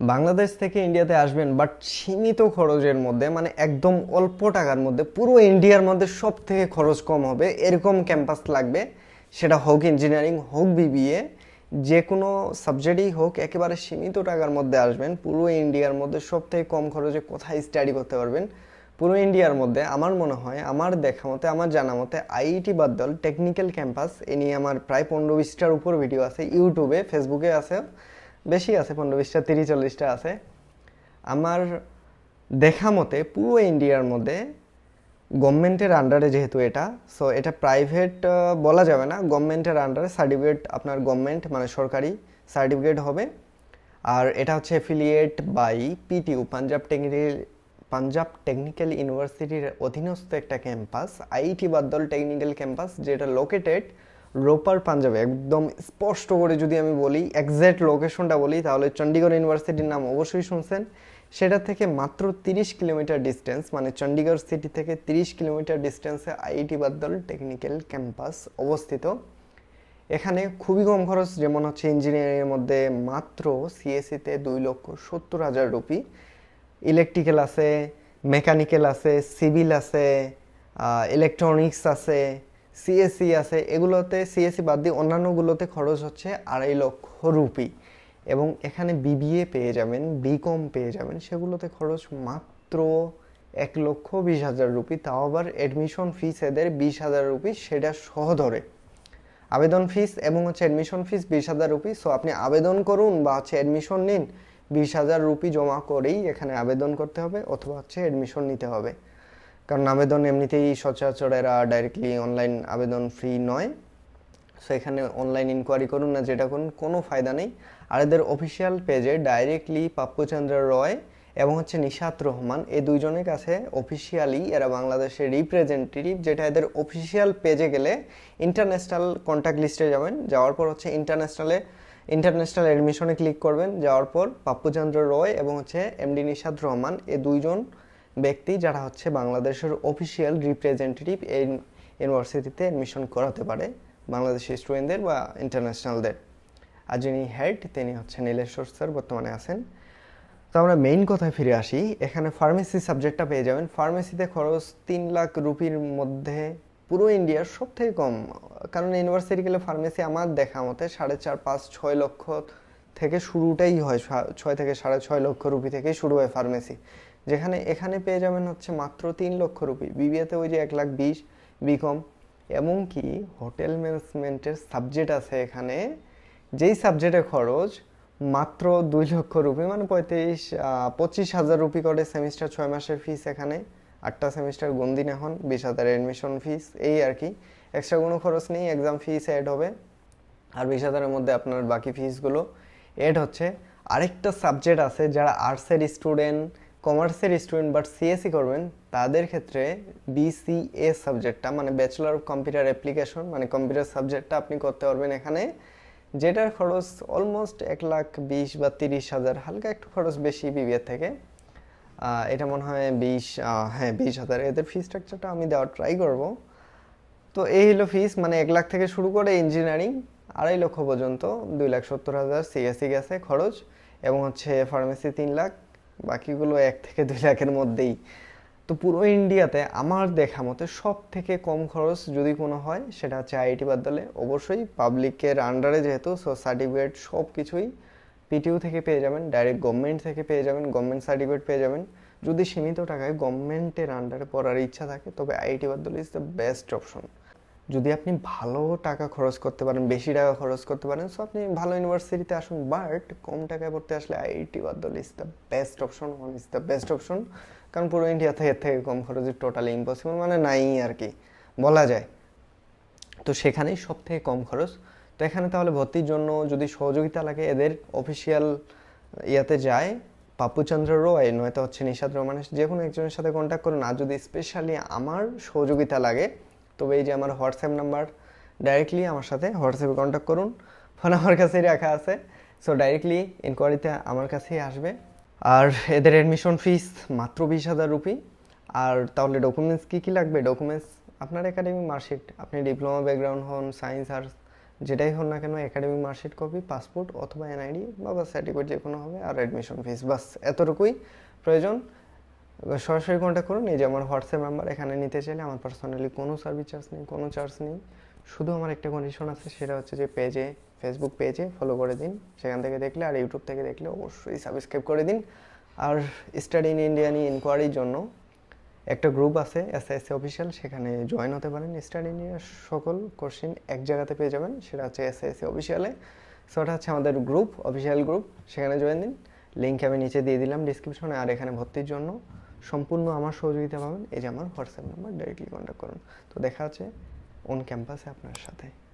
বাংলাদেশ থেকে ইন্ডিয়াতে আসবেন বাট সীমিত খরচের মধ্যে মানে একদম অল্প টাকার মধ্যে, পুরো ইন্ডিয়ার মধ্যে সব থেকে খরচ কম হবে, এরকম ক্যাম্পাস লাগবে, সেটা হোক ইঞ্জিনিয়ারিং হোক বিবিএ যে কোনো সাবজেক্টই হোক, একেবারে সীমিত টাকার মধ্যে আসবেন, পুরো ইন্ডিয়ার মধ্যে সব থেকে কম খরচে কোথায় স্টাডি করতে পারবেন? পুরো ইন্ডিয়ার মধ্যে, আমার মনে হয়, আমার দেখা মতে, আমার জানা মতে আইআইটি বাদ্দল টেকনিক্যাল ক্যাম্পাস এ নিয়ে আমার প্রায় পনেরো বিশটার উপর ভিডিও আছে ইউটিউবে ফেসবুকে আছে বেশি আছে, পনেরো বিশটা, তিরিশ চল্লিশটা আছে। আমার দেখা মতে পুরো ইন্ডিয়ার মধ্যে গভর্নমেন্টের আন্ডারে যেহেতু এটা সো এটা প্রাইভেট বলা যাবে না। গভর্নমেন্টের আন্ডারে সার্টিফিকেট আপনার গভর্নমেন্ট মানে সরকারি সার্টিফিকেট হবে। আর এটা হচ্ছে affiliate by PTU Punjab technical Punjab technical ইউনিভার্সিটির অধীনস্থ একটা campus IT Baddal technical campus যেটা লোকেটেড রোপার পাঞ্জাবে, একদম স্পষ্ট করে যদি আমি বলি এক্স্যাক্ট লোকেশনটা বলি, তাহলে চণ্ডীগড় ইউনিভার্সিটির নাম অবশ্যই শুনছেন। সেটা থেকে মাত্র তিরিশ কিলোমিটার ডিস্টেন্স মানে চণ্ডীগড় সিটি থেকে তিরিশ কিলোমিটার ডিস্টেন্সে আইআইটি বাদ্দল টেকনিক্যাল ক্যাম্পাস অবস্থিত। এখানে খুবই কম খরচ, যেমন হচ্ছে ইঞ্জিনিয়ারিংয়ের মধ্যে মাত্র সিএসিতে দুই লক্ষ সত্তর হাজার রুপি। ইলেকট্রিক্যাল আছে মেকানিক্যাল আছে সিভিল আছে ইলেকট্রনিক্স আছে সিএসসি আছে, এগুলোতে সিএসসি বাদ দিয়ে অন্যান্যগুলোতে খরচ হচ্ছে আড়াই লক্ষ রুপি। এবং এখানে বিবিএ পেয়ে যাবেন বিকম পেয়ে যাবেন, সেগুলোতে খরচ মাত্র এক লক্ষ বিশ হাজার রুপি। তাও আবার অ্যাডমিশন ফিস এদের বিশ হাজার রুপি, সেটা সহ ধরে। আবেদন ফিস এবং হচ্ছে অ্যাডমিশন ফিস বিশ হাজার রুপি। সো আপনি আবেদন করুন বা হচ্ছে অ্যাডমিশন নিন, বিশ হাজার রুপি জমা করেই এখানে আবেদন করতে হবে অথবা হচ্ছে অ্যাডমিশন নিতে হবে। কারণ আবেদন এমনিতেই সচরাচর এরা ডাইরেক্টলি অনলাইন আবেদন ফ্রি নয়। সো এখানে অনলাইন ইনকোয়ারি করুন না, যেটা করুন, কোনো ফায়দা নেই। আর এদের অফিসিয়াল পেজে ডাইরেক্টলি পাপ্পুচন্দ্র রয় এবং হচ্ছে নিশাত রহমান, এই দুইজনের কাছে অফিসিয়ালি এরা বাংলাদেশের রিপ্রেজেন্টেটিভ যেটা এদের অফিসিয়াল পেজে গেলে ইন্টারন্যাশনাল কন্ট্যাক্ট লিস্টে যাবেন। যাওয়ার পর হচ্ছে ইন্টারন্যাশনালে ইন্টারন্যাশনাল অ্যাডমিশনে ক্লিক করবেন। যাওয়ার পর পাপ্পুচন্দ্র রয় এবং হচ্ছে এমডি নিশাদ রহমান, এ দুইজন ব্যক্তি যারা হচ্ছে বাংলাদেশের অফিসিয়াল রিপ্রেজেন্টেটিভ এই ইউনিভার্সিটিতে অ্যাডমিশন করাতে পারে, বাংলাদেশি স্টুডেন্টদের বা ইন্টারন্যাশনালদের আর যিনি হেড তিনি হচ্ছে নীলেশ্বর স্যার বর্তমানে আছেন। তো আমরা মেইন কথায় ফিরে আসি। এখানে ফার্মেসি সাবজেক্টটা পেয়ে যাবেন। ফার্মেসিতে খরচ তিন লাখ রুপির মধ্যে পুরো ইন্ডিয়ার সব থেকে কম। কারণ ইউনিভার্সিটি গেলে ফার্মেসি আমার দেখা মতে সাড়ে চার, পাঁচ, ছয় লক্ষ থেকে শুরুটাই হয়। ছয় থেকে সাড়ে ছয় লক্ষ রুপি থেকেই শুরু হয় ফার্মেসি যেখানে এখানে পেয়ে যাবেন হচ্ছে মাত্র তিন লক্ষ রুপি। বিবিএতে ওই যে এক লাখ বিশ বিকম। এমনকি হোটেল ম্যানেজমেন্টের সাবজেক্ট আছে এখানে, যেই সাবজেক্টের খরচ মাত্র দুই লক্ষ রুপি মানে পঁয়ত্রিশ পঁচিশ হাজার রুপি করে সেমিস্টার ছয় মাসের ফিস এখানে। আটটা সেমিস্টার গন্দিন এখন বিশ হাজার অ্যাডমিশন ফিস এই আর কি। এক্সট্রা কোনো খরচ নেই এক্সাম ফিস অ্যাড হবে। আর বিশ হাজারের মধ্যে আপনার বাকি ফিসগুলো অ্যাড হচ্ছে। আরেকটা সাবজেক্ট আছে যারা আর্টসের স্টুডেন্ট কমার্সের স্টুডেন্ট বাট সিএসসি করবেন, তাদের ক্ষেত্রে বিসিএ সাবজেক্টটা মানে ব্যাচেলার অফ কম্পিউটার অ্যাপ্লিকেশন মানে কম্পিউটার সাবজেক্টটা আপনি করতে পারবেন এখানে, যেটার খরচ অলমোস্ট এক লাখ বিশ বা তিরিশ হাজার, হালকা একটু খরচ বেশি বিবিএর থেকে। এটা মনে হয় বিশ হ্যাঁ বিশ হাজার। এদের ফি স্ট্রাকচারটা আমি দেওয়ার ট্রাই করব। তো এই হলো ফিস মানে এক লাখ থেকে শুরু করে ইঞ্জিনিয়ারিং আড়াই লক্ষ পর্যন্ত, দুই লাখ সত্তর হাজার সিএসসি গেছে খরচ, এবং হচ্ছে ফার্মেসি তিন লাখ। বাকিগুলো এক থেকে দুই লাখের মধ্যেই। তো পুরো ইন্ডিয়াতে আমার দেখা মতে সব থেকে কম খরচ যদি কোনো হয় সেটা হচ্ছে আইআইটি বাদ্দালে অবশ্যই পাবলিকের আন্ডারে যেহেতু সো সার্টিফিকেট সব কিছুই পিটিউ থেকে পেয়ে যাবেন ডাইরেক্ট গভর্নমেন্ট থেকে পেয়ে যাবেন গভর্নমেন্ট সার্টিফিকেট পেয়ে যাবেন। যদি সীমিত টাকায় গভর্নমেন্টের আন্ডারে পড়ার ইচ্ছা থাকে, তবে IIT Baddal is the best option যদি আপনি ভালো টাকা খরচ করতে পারেন, বেশি টাকা খরচ করতে পারেন সো আপনি ভালো ইউনিভার্সিটিতে আসুন বাট কম টাকায় পড়তে আসলে IIT Baddal is the best option one is the best option কারণ পুরো ইন্ডিয়াতে এর থেকে কম খরচে টোটালি ইম্পসিবল মানে নাই আর কি, বলা যায়। তো সেখানেই সব থেকে কম খরচ। তো এখানে তাহলে ভর্তির জন্য যদি সহযোগিতা লাগে, এদের অফিসিয়াল ইয়াতে যায় পাপুচন্দ্র রয়, নয়তো হচ্ছে নিশাদ রহমানের যে কোনো একজনের সাথে কন্ট্যাক্ট করুন, আর যদি স্পেশালি আমার সহযোগিতা লাগে তবে এই যে আমার হোয়াটসঅ্যাপ নাম্বার ডাইরেক্টলি আমার সাথে হোয়াটসঅ্যাপে কন্ট্যাক্ট করুন। ফোন আমার কাছেই রাখা আছে। সো ডাইরেক্টলি ইনকোয়ারিতে আমার কাছেই আসবে। আর এদের অ্যাডমিশন ফিস মাত্র বিশ হাজার রুপি আর তাহলে ডকুমেন্টস কী কী লাগবে? ডকুমেন্টস আপনার একাডেমিক মার্কশিট আপনি ডিপ্লোমা ব্যাকগ্রাউন্ড হন সায়েন্স আর্টস যেটাই হন না কেন একাডেমিক মার্কশিট কপি পাসপোর্ট অথবা এনআইডি বা সার্টিফিকেট যে কোনো হবে, আর অ্যাডমিশন ফিস বাস, এতটুকুই। প্রয়োজন? সরাসরি কন্ট্যাক্ট করুন। এই যে আমার হোয়াটসঅ্যাপ নাম্বার এখানে নিতে চাইলে আমার পার্সোনালি কোনো সার্ভিস চার্জ নেই, কোনো চার্জ নেই। শুধু আমার একটা কন্ডিশন আছে, সেটা হচ্ছে যে পেজে ফেসবুক পেজে ফলো করে দিন। সেখান থেকে দেখলে আর ইউটিউব থেকে দেখলে অবশ্যই সাবস্ক্রাইব করে দিন। আর স্টাডি ইন ইন্ডিয়া নিয়ে ইনকোয়ারির জন্য একটা গ্রুপ আছে এসআইএসসি অফিসিয়াল সেখানে জয়েন হতে পারেন। স্টাডি নিয়ে সকল কোশ্চিন এক জায়গাতে পেয়ে যাবেন, সেটা হচ্ছে এসআইএসসি অফিসিয়ালে সো ওটা হচ্ছে আমাদের গ্রুপ অফিসিয়াল গ্রুপ সেখানে জয়েন দিন। লিঙ্ক আমি নিচে দিয়ে দিলাম ডিসক্রিপশনে আর এখানে ভর্তির জন্য। সম্পূর্ণ আমার সহযোগিতা পাবেন। এই যে আমার হোয়াটসঅ্যাপ নাম্বার ডাইরেক্টলি কন্ট্যাক্ট করুন। তো দেখা হচ্ছে অন ক্যাম্পাসে আপনার সাথে।